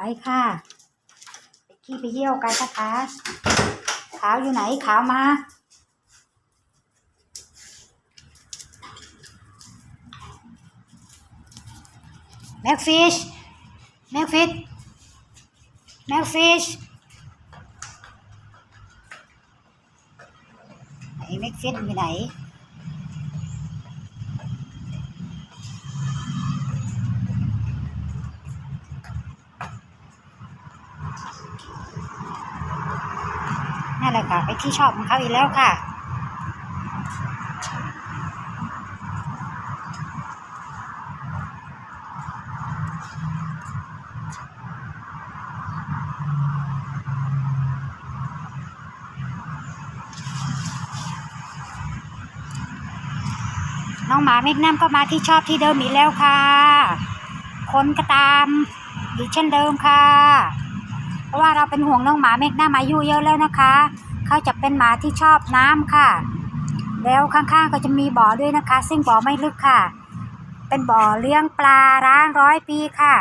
ไปค่ะไปขี้ไปเยี่ยวกันนะคะขาวอยู่ไหนขาวมาแม็กฟิชแม็กฟิชแม็กฟิชไหนแม็กฟิชอยู่ไหน นั่นแหละค่ะไปที่ชอบของเขาอีกแล้วค่ะน้องหมาเมกน้ำก็มาที่ชอบที่เดิมอีกแล้วค่ะ คนก็ตามอีกเช่นเดิมค่ะ เพราะว่าเราเป็นห่วงน้องหมาเมกน้ำอายุเยอะแล้วนะคะ เขาจะเป็นหมาที่ชอบน้ำค่ะ แล้วข้างๆก็จะมีบ่อด้วยนะคะ ซึ่งบ่อไม่ลึกค่ะ เป็นบ่อเลี้ยงปลาร้างร้อยปีค่ะ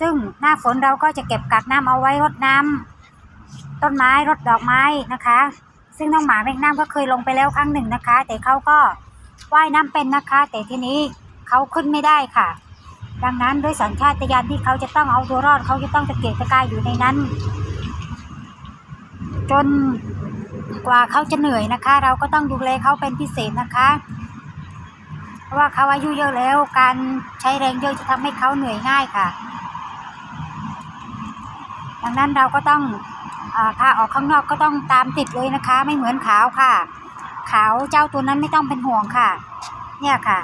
ซึ่งหน้าฝนเราก็จะเก็บกักน้ำเอาไว้รดน้ำต้นไม้รดดอกไม้นะคะ ซึ่งน้องหมาแมกน้ำก็เคยลงไปแล้วครั้งหนึ่งนะคะ แต่เขาก็ว่ายน้ำเป็นนะคะ แต่ทีนี้เขาขึ้นไม่ได้ค่ะ ดังนั้นด้วยสัญชาตญาณที่เขาจะต้องเอาตัวรอดเขาจะต้องตะเกียกตะกายอยู่ในนั้น จนกว่าเขาจะเหนื่อยนะคะ เราก็ต้องดูแลเขาเป็นพิเศษนะคะ เพราะว่าเขาอายุเยอะแล้ว การใช้แรงเยอะจะทำให้เขาเหนื่อยง่ายค่ะ ดังนั้นเราก็ต้องอาพาออกข้างนอกก็ต้องตามติดเลยนะคะ ไม่เหมือนขาวค่ะ ขาวเจ้าตัวนั้นไม่ต้องเป็นห่วงค่ะ เนี่ยค่ะ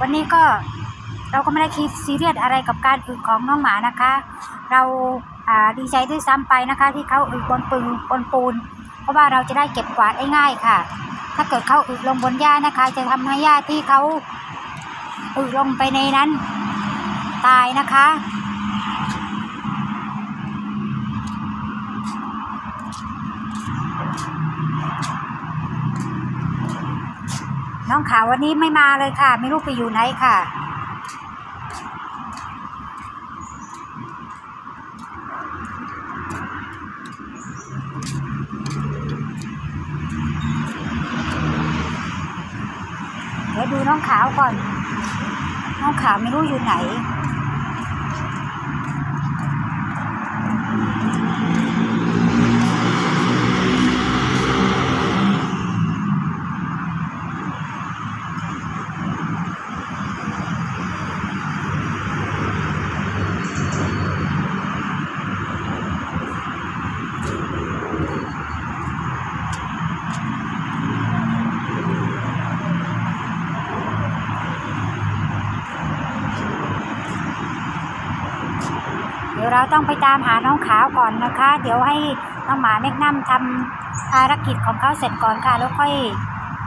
วันนี้ก็ เราก็ไม่ได้คิดซีเรียสอะไรกับการอึของน้องหมานะคะ เราาดีใจด้วยซ้ำไปนะคะ ที่เขาอึบนปืนบนปูน เพราะว่าเราจะได้เก็บกวาดได้ง่ายค่ะ ถ้าเกิดเขาอึลงบนหญ้านะคะ จะทำให้หญ้าที่เขาอึลงไปในนั้น ตายนะคะน้องขาววันนี้ไม่มาเลยค่ะ ไม่รู้ไปอยู่ไหนค่ะ ยวดูน้องขาวก่อน น้องขาวไม่รู้อยู่ไหน ดี๋ยวเราต้องไปตามหาน้องขาวก่อนนะคะ เดี๋ยวให้น้องหมาแมกนัมทำภารกิจของเขาเสร็จก่อนค่ะ แล้วค่อย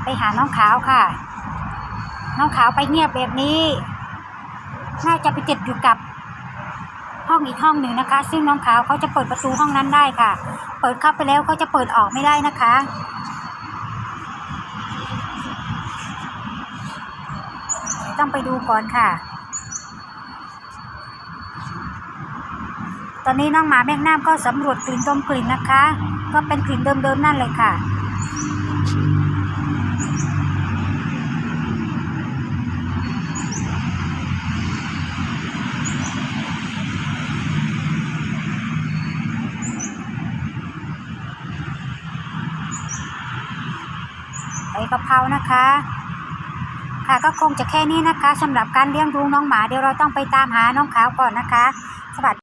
ไปหาน้องขาวค่ะ น้องขาวไปเงียบแบบนี้ น่าจะไปติดอยู่กับห้องอีกห้องหนึ่งนะคะ ซึ่งน้องขาวเขาจะเปิดประตูห้องนั้นได้ค่ะ เปิดเข้าไปแล้วเขาจะเปิดออกไม่ได้นะคะต้องไปดูก่อนค่ะ ตอนนี้น้องหมาแมกน้ำก็สำรวจกลิ่นดมกลิ่นนะคะ ก็เป็นกลิ่นเดิมๆนั่นเลยค่ะ ใบกะเพรานะคะ ค่ะก็คงจะแค่นี้นะคะสำหรับการเลี้ยงดูน้องหมาเดี๋ยวเราต้องไปตามหาน้องขาวก่อนนะคะ สวัสดี